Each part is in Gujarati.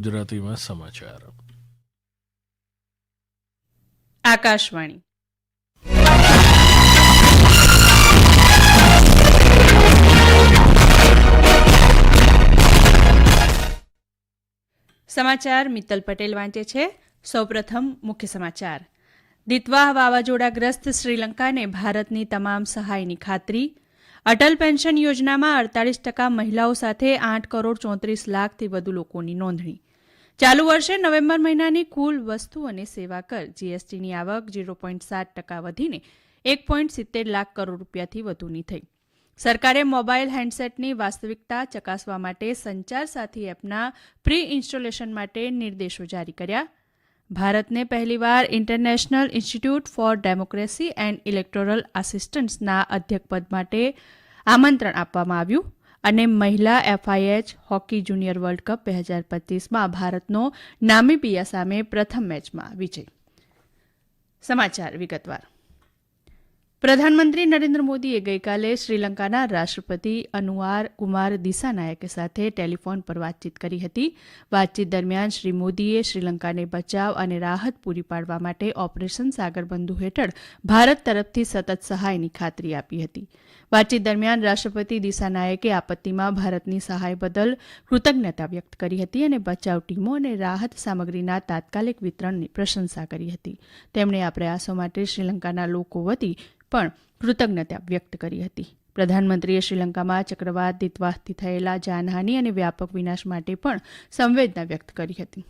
ગુજરાતીમાં સમાચાર. આકાશવાણી. સમાચાર મિત્તલ પટેલ વાંચે છે. સૌપ્રથમ મુખ્ય સમાચાર. દિતવાહ વાવાઝોડાગ્રસ્ત શ્રીલંકાને ભારતની તમામ સહાયની ખાતરી. અટલ પેન્શન યોજનામાં અડતાલીસ ટકા મહિલાઓ સાથે આઠ કરોડ ચોત્રીસ લાખથી વધુ લોકોની નોંધણી. ચાલુ વર્ષે નવેમ્બર મહિનાની કુલ વસ્તુ અને સેવા કર જીએસટીની આવક ઝીરો પોઈન્ટ સાત ટકા વધીને એક પોઈન્ટ સિત્તેર લાખ કરોડ રૂપિયાથી વધુની થઈ. સરકારે મોબાઈલ હેન્ડસેટની વાસ્તવિકતા ચકાસવા માટે સંચાર સાથી એપના પ્રી ઇન્સ્ટોલેશન માટે નિર્દેશો જારી કર્યા. ભારતને પહેલીવાર International Institute for Democracy and Electoral આસિસ્ટન્સના અધ્યક્ષપદ માટે આમંત્રણ આપવામાં આવ્યું. અને મહિલા FIH hockey junior world cup બે હજાર પચીસમાં ભારતનો નામીબિયા સામે પ્રથમ મેચમાં વિજય. સમાચાર વિગતવાર. પ્રધાનમંત્રી નરેન્દ્ર મોદીએ ગઈકાલે શ્રીલંકાના રાષ્ટ્રપતિ અનુઆર કુમાર દિસાનાયકે સાથે ટેલિફોન પર વાતચીત કરી હતી. વાતચીત દરમિયાન શ્રી મોદીએ શ્રીલંકાને બચાવ અને રાહત પૂરી પાડવા માટે ઓપરેશન સાગરબંધુ હેઠળ ભારત તરફથી સતત સહાયની ખાતરી આપી હતી. વાતચીત દરમિયાન રાષ્ટ્રપતિ દિસાનાયકે આપત્તિમાં ભારતની સહાય બદલ કૃતજ્ઞતા વ્યક્ત કરી હતી અને બચાવ ટીમો અને રાહત સામગ્રીના તાત્કાલિક વિતરણની પ્રશંસા કરી હતી. તેમણે આ પ્રયાસો માટે શ્રીલંકાના લોકો વતી પણ કૃતજ્ઞતા વ્યક્ત કરી હતી. પ્રધાનમંત્રીએ શ્રીલંકામાં ચક્રવાત દિત્વાહથી થયેલા જાનહાની અને વ્યાપક વિનાશ માટે પણ સંવેદના વ્યક્ત કરી હતી.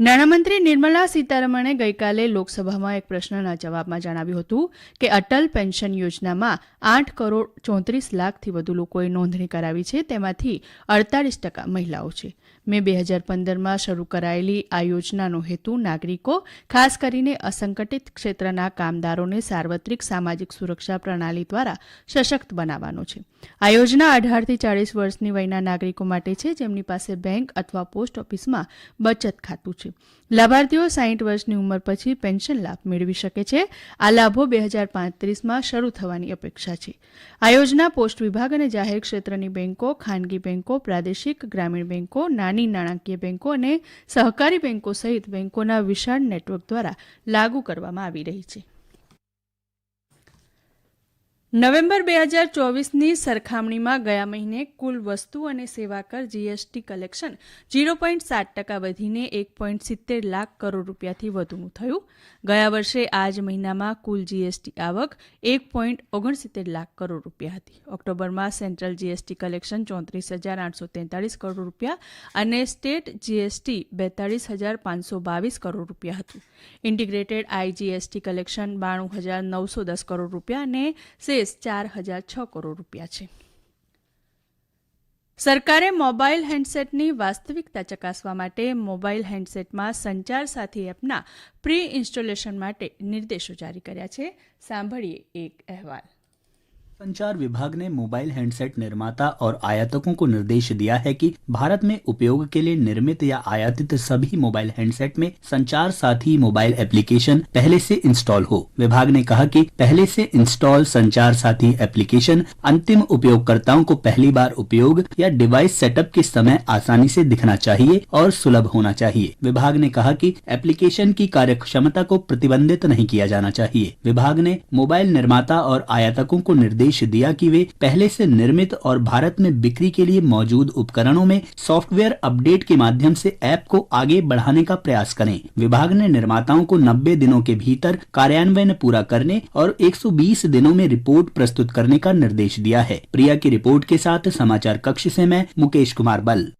નાણામંત્રી નિર્મલા સીતારમણે ગઈકાલે લોકસભામાં એક પ્રશ્નના જવાબમાં જણાવ્યું હતું કે અટલ પેન્શન યોજનામાં આઠ કરોડ ચોત્રીસ લાખથી વધુ લોકોએ નોંધણી કરાવી છે. તેમાંથી અડતાલીસ ટકા મહિલાઓ છે. મે બે હજાર પંદરમાં શરૂ કરાયેલી આ યોજનાનો હેતુ નાગરિકો, ખાસ કરીને અસંગઠિત ક્ષેત્રના કામદારોને સાર્વત્રિક સામાજિક સુરક્ષા પ્રણાલી દ્વારા સશક્ત બનાવવાનો છે. આ યોજના અઢારથી ચાળીસ વર્ષની વયના નાગરિકો માટે છે. જેમની પાસે બેંક અથવા પોસ્ટ ઓફિસમાં બચત ખાતું છે. લાભાર્થીઓ સાહીઠ વર્ષની ઉંમર પછી પેન્શન લાભ મેળવી શકે છે. આ લાભો બે હજાર પાંત્રીસમાં શરૂ થવાની અપેક્ષા છે. આ યોજના પોસ્ટ વિભાગ અને જાહેર ક્ષેત્રની બેન્કો ખાનગી બેંકો, પ્રાદેશિક, ગ્રામીણ બેન્કો નાની નાણાકીય બેન્કો અને સહકારી બેંકો સહિત બેન્કોના વિશાળ નેટવર્ક દ્વારા લાગુ કરવામાં આવી રહી છે. નવેમ્બર બે હજાર ચોવીસની સરખામણીમાં ગયા મહિને કુલ વસ્તુ અને સેવા કર જીએસટી કલેક્શન ઝીરો પોઈન્ટ સાત ટકા વધીને એક પોઈન્ટ સિત્તેર લાખ કરોડ રૂપિયાથી વધુનું થયું. ગયા વર્ષે આ જ મહિનામાં કુલ જીએસટી આવક એક પોઈન્ટ ઓગણસિત્તેર લાખ કરોડ રૂપિયા હતી. ઓક્ટોબરમાં સેન્ટ્રલ જીએસટી કલેક્શન ચોત્રીસ હજાર આઠસો તેતાળીસ કરોડ રૂપિયા અને સ્ટેટ જીએસટી બેતાળીસ હજાર પાંચસો બાવીસ કરોડ રૂપિયા હતું. ઇન્ટિગ્રેટેડ આઈજીએસટી કલેક્શન બાણું હજાર નવસો દસ કરોડ રૂપિયા અને શેષ ચાર હજાર છ કરોડ રૂપિયા છે. સરકારે મોબાઈલ હેન્ડસેટની વાસ્તવિકતા ચકાસવા માટે મોબાઈલ હેન્ડસેટમાં સંચાર સાથી એપના પ્રી ઇન્સ્ટોલેશન માટે નિર્દેશો જારી કર્યા છે. સાંભળીએ એક અહેવાલ. संचार विभाग ने मोबाइल हैंडसेट निर्माता और आयातकों को निर्देश दिया है कि भारत में उपयोग के लिए निर्मित या आयातित सभी मोबाइल हैंडसेट में संचार साथी मोबाइल एप्लीकेशन पहले से इंस्टॉल हो। विभाग ने कहा कि पहले से इंस्टॉल संचार साथी एप्लीकेशन अंतिम उपयोगकर्ताओं को पहली बार उपयोग या डिवाइस सेटअप के समय आसानी से दिखना चाहिए और सुलभ होना चाहिए। विभाग ने कहा कि एप्लीकेशन की कार्य क्षमता को प्रतिबंधित नहीं किया जाना चाहिए। विभाग ने मोबाइल निर्माता और आयातकों को निर्देश निर्देश दिया कि वे पहले से निर्मित और भारत में बिक्री के लिए मौजूद उपकरणों में सॉफ्टवेयर अपडेट के माध्यम से ऐप को आगे बढ़ाने का प्रयास करें। विभाग ने निर्माताओं को 90 दिनों के भीतर कार्यान्वयन पूरा करने और 120 दिनों में रिपोर्ट प्रस्तुत करने का निर्देश दिया है। प्रिया की रिपोर्ट के साथ समाचार कक्ष से मैं मुकेश कुमार बल।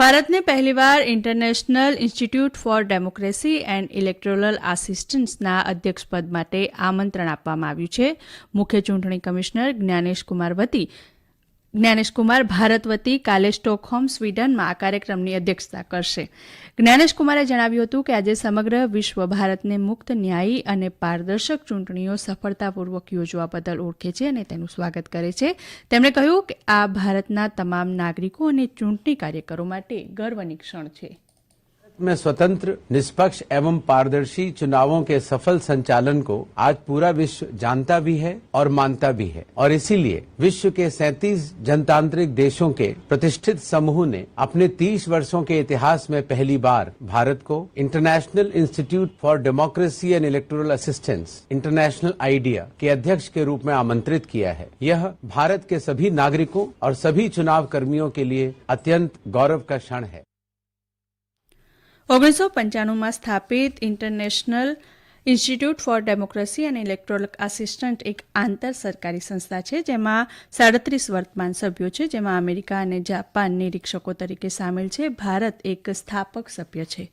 ભારતને પહેલીવાર International Institute for Democracy and Electoral આસિસ્ટન્સના અધ્યક્ષપદ માટે આમંત્રણ આપવામાં આવ્યું છે. મુખ્ય ચૂંટણી કમિશનર જ્ઞાનેશ કુમાર વતી જ્ઞાનેશ કુમાર ભારત વતી કાલે સ્ટોકહોમ, સ્વીડનમાં આ કાર્યક્રમની અધ્યક્ષતા કરશે. જ્ઞાનેશકુમારે જણાવ્યું હતું કે આજે સમગ્ર વિશ્વ ભારતને મુક્ત, ન્યાયી અને પારદર્શક ચૂંટણીઓ સફળતાપૂર્વક યોજવા બદલ ઓળખે છે અને તેનું સ્વાગત કરે છે. તેમણે કહ્યું કે આ ભારતના તમામ નાગરિકો અને ચૂંટણી કાર્યકરો માટે ગર્વની ક્ષણ છે. में स्वतंत्र, निष्पक्ष एवं पारदर्शी चुनावों के सफल संचालन को आज पूरा विश्व जानता भी है और मानता भी है। और इसीलिए विश्व के 37 जनतांत्रिक देशों के प्रतिष्ठित समूह ने अपने 30 वर्षों के इतिहास में पहली बार भारत को international institute for democracy and electoral assistance international IDEA के अध्यक्ष के रूप में आमंत्रित किया है। यह भारत के सभी नागरिकों और सभी चुनाव कर्मियों के लिए अत्यंत गौरव का क्षण है। ઓગણીસો પંચાણુંમાં સ્થાપિત ઇન્ટરનેશનલ ઇન્સ્ટિટ્યૂટ ફોર ડેમોક્રેસી અને ઇલેક્ટોરલ આસિસ્ટન્ટ એક આંતર સરકારી સંસ્થા છે, જેમાં સાડત્રીસ વર્તમાન સભ્યો છે, જેમાં અમેરિકા અને જાપાન નિરીક્ષકો તરીકે સામેલ છે. ભારત એક સ્થાપક સભ્ય છે.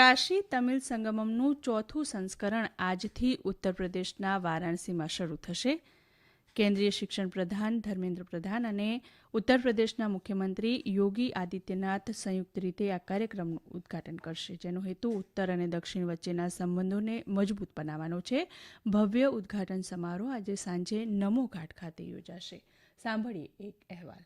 કાશી તમિલ સંગમમનું ચોથું સંસ્કરણ આજથી ઉત્તર પ્રદેશના વારાણસીમાં શરૂ થશે. કેન્દ્રીય શિક્ષણ પ્રધાન ધર્મેન્દ્ર પ્રધાન અને ઉત્તર પ્રદેશના મુખ્યમંત્રી યોગી આદિત્યનાથ સંયુક્ત રીતે આ કાર્યક્રમનું ઉદ્ઘાટન કરશે, જેનો હેતુ ઉત્તર અને દક્ષિણ વચ્ચેના સંબંધોને મજબૂત બનાવવાનો છે. ભવ્ય ઉદ્ઘાટન સમારોહ આજે સાંજે નમો ઘાટ ખાતે યોજાશે. સાંભળીએ એક અહેવાલ.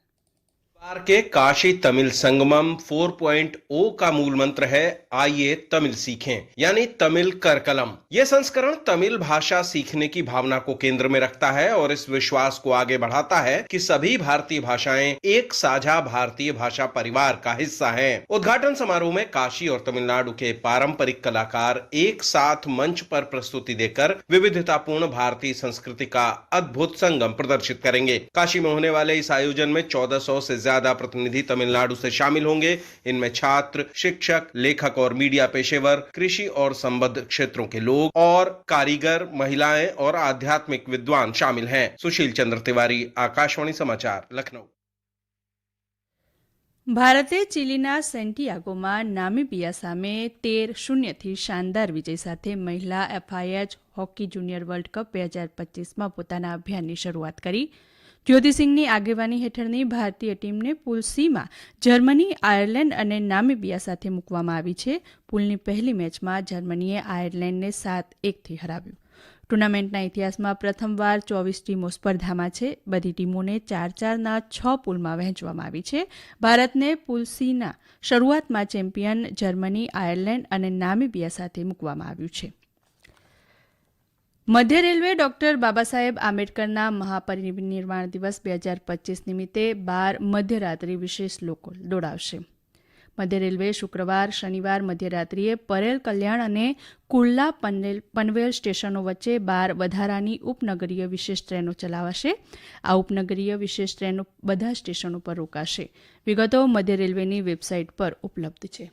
बार के काशी तमिल संगमम 4.0 का मूल मंत्र है, आइए तमिल सीखें। यानी तमिल कर कलम यह संस्करण तमिल भाषा सीखने की भावना को केंद्र में रखता है और इस विश्वास को आगे बढ़ाता है कि सभी भारतीय भाषाएँ एक साझा भारतीय भाषा परिवार का हिस्सा हैं। उद्घाटन समारोह में काशी और तमिलनाडु के पारंपरिक कलाकार एक साथ मंच पर प्रस्तुति देकर विविधतापूर्ण भारतीय संस्कृति का अद्भुत संगम प्रदर्शित करेंगे। काशी में होने वाले इस आयोजन में चौदह से ज़्यादा प्रतिनिधि तमिलनाडु से शामिल होंगे इनमें छात्र शिक्षक लेखक और मीडिया पेशेवर कृषि और संबद्ध क्षेत्रों के लोग और कारीगर महिलाएं और आध्यात्मिक विद्वान शामिल हैं सुशील चंद्र तिवारी आकाशवाणी समाचार लखनऊ ભારતે ચીલીના સેન્ટિયાગોમાં નામીબિયા સામે તેર શૂન્યથી શાનદાર વિજય સાથે મહિલા FIH hockey junior world cup બે હજાર પચીસમાં પોતાના અભિયાનની શરૂઆત કરી જ્યોતિસિંહની આગેવાની હેઠળની ભારતીય ટીમને પુલ સીમાં જર્મની, આયર્લેન્ડ અને નામીબિયા સાથે મૂકવામાં આવી છે. પુલની પહેલી મેચમાં જર્મનીએ આયર્લેન્ડને સાત એકથી હરાવ્યું. ટુર્નામેન્ટના ઇતિહાસમાં પ્રથમવાર ચોવીસ ટીમો સ્પર્ધામાં છે. બધી ટીમોને ચાર ચારના છ પુલમાં વહેંચવામાં આવી છે. ભારતને પુલ સીના શરૂઆતમાં ચેમ્પિયન જર્મની, આયર્લેન્ડ અને નામીબિયા સાથે મૂકવામાં આવ્યું છે. મધ્ય રેલવે ડોક્ટર બાબા સાહેબ આંબેડકરના મહાપરિનિર્વાણ દિવસ બે હજાર પચીસ નિમિત્તે બાર મધ્યરાત્રિ વિશેષ લોકો દોડાવશે. મધ્ય રેલવે શુક્રવાર, શનિવાર મધ્યરાત્રિએ પરેલ કલ્યાણ અને કુર્લા પનવેલ પનવેલ સ્ટેશનો વચ્ચે બાર વધારાની ઉપનગરીય વિશેષ ટ્રેનો ચલાવાશે. આ ઉપનગરીય વિશેષ ટ્રેનો બધા સ્ટેશનો પર રોકાશે. વિગતો મધ્ય રેલવેની વેબસાઇટ પર ઉપલબ્ધ છે.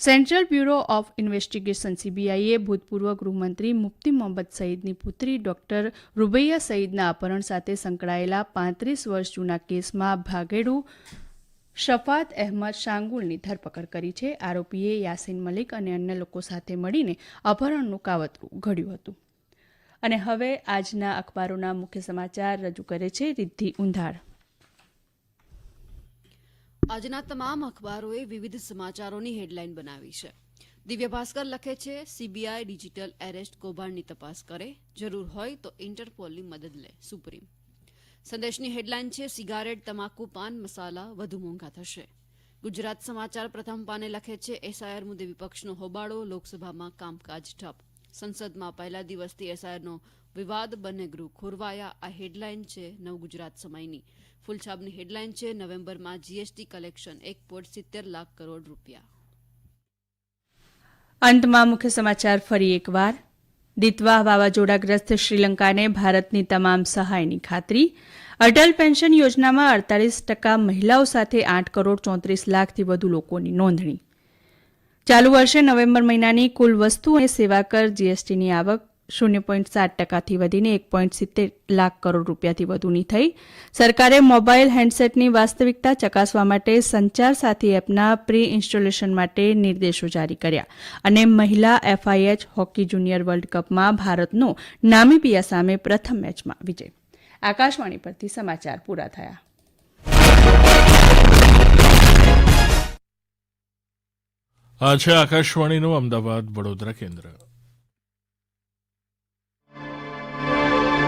સેન્ટ્રલ બ્યુરો ઓફ ઇન્વેસ્ટિગેશન સીબીઆઈએ ભૂતપૂર્વ ગૃહમંત્રી મુફ્તી મોહમ્મદ સઈદની પુત્રી ડોક્ટર રૂબૈયા સઈદના અપહરણ સાથે સંકળાયેલા પાંત્રીસ વર્ષ જૂના કેસમાં ભાગેડુ શફાત અહેમદ શાંગુલની ધરપકડ કરી છે. આરોપીએ યાસીન મલિક અને અન્ય લોકો સાથે મળીને અપહરણનું કાવતરું ઘડ્યું હતું. અને હવે આજના અખબારોના મુખ્ય સમાચાર રજૂ કરે છે રિદ્ધિ ઉંધાડ આજના તમામ અખબારોએ વિવિધ સમાચારોની હેડલાઇન બનાવી છે. દિવ્ય ભાસ્કર લખે છે, સીબીઆઈ ડિજિટલ એરેસ્ટ કૌભાંડની તપાસ કરે. જરૂર હોય તો ઇન્ટરપોલની મદદ લે. સુપ્રીમ. સંદેશની હેડલાઇન છે, સિગારેટ, તમાકુ, પાન, મસાલા વધુ મોંઘા થશે. ગુજરાત સમાચાર પ્રથમ પાને લખે છે, એસઆઈઆર મુદ્દે વિપક્ષનો હોબાળો, લોકસભામાં કામકાજ ઠપ. સંસદમાં પહેલા દિવસથી એસઆઈઆરનો વિવાદ બંને ગૃહ ખોરવાયા. આ હેડલાઇન છે નવ ગુજરાત સમયની. ફૂલછાબની હેડલાઇન છે નવેમ્બરમાં જીએસટી કલેક્શન એક પોઈન્ટ સિત્તેર લાખ કરોડ રૂપિયા. અંતમાં મુખ્ય સમાચાર ફરી એકવાર. દિતવા વાવાઝોડાગ્રસ્ત શ્રીલંકાને ભારતની તમામ સહાયની ખાતરી. અટલ પેન્શન યોજનામાં અડતાલીસ ટકા મહિલાઓ સાથે આઠ કરોડ ચોત્રીસ લાખથી વધુ લોકોની નોંધણી. ચાલુ વર્ષે નવેમ્બર મહિનાની કુલ વસ્તુ અને સેવા કર જીએસટીની આવક શૂન્ય પોઈન્ટ સાત ટકાથી વધીને એક પોઈન્ટ સિત્તેર લાખ કરોડ રૂપિયાથી વધુની થઈ. સરકારે મોબાઈલ હેન્ડસેટની વાસ્તવિકતા ચકાસવા માટે સંચાર સાથી એપના પ્રી ઇન્સ્ટોલેશન માટે નિર્દેશો જારી કર્યા અને મહિલા એફઆઈએચ હોકી જુનિયર વર્લ્ડ કપમાં ભારતનો નામીબિયા સામે પ્રથમ મેચમાં વિજય. આકાશવાણી પરથી સમાચાર પૂરા થયા. આ છે આકાશવાણીનું અમદાવાદ વડોદરા કેન્દ્ર.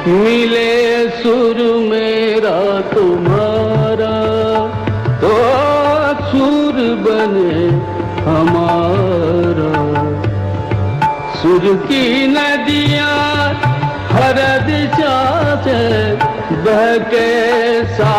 मिले सुर मेरा तुम्हारा तो सुर बने हमारा सुर की नदियाँ हर दिशा से बह के सा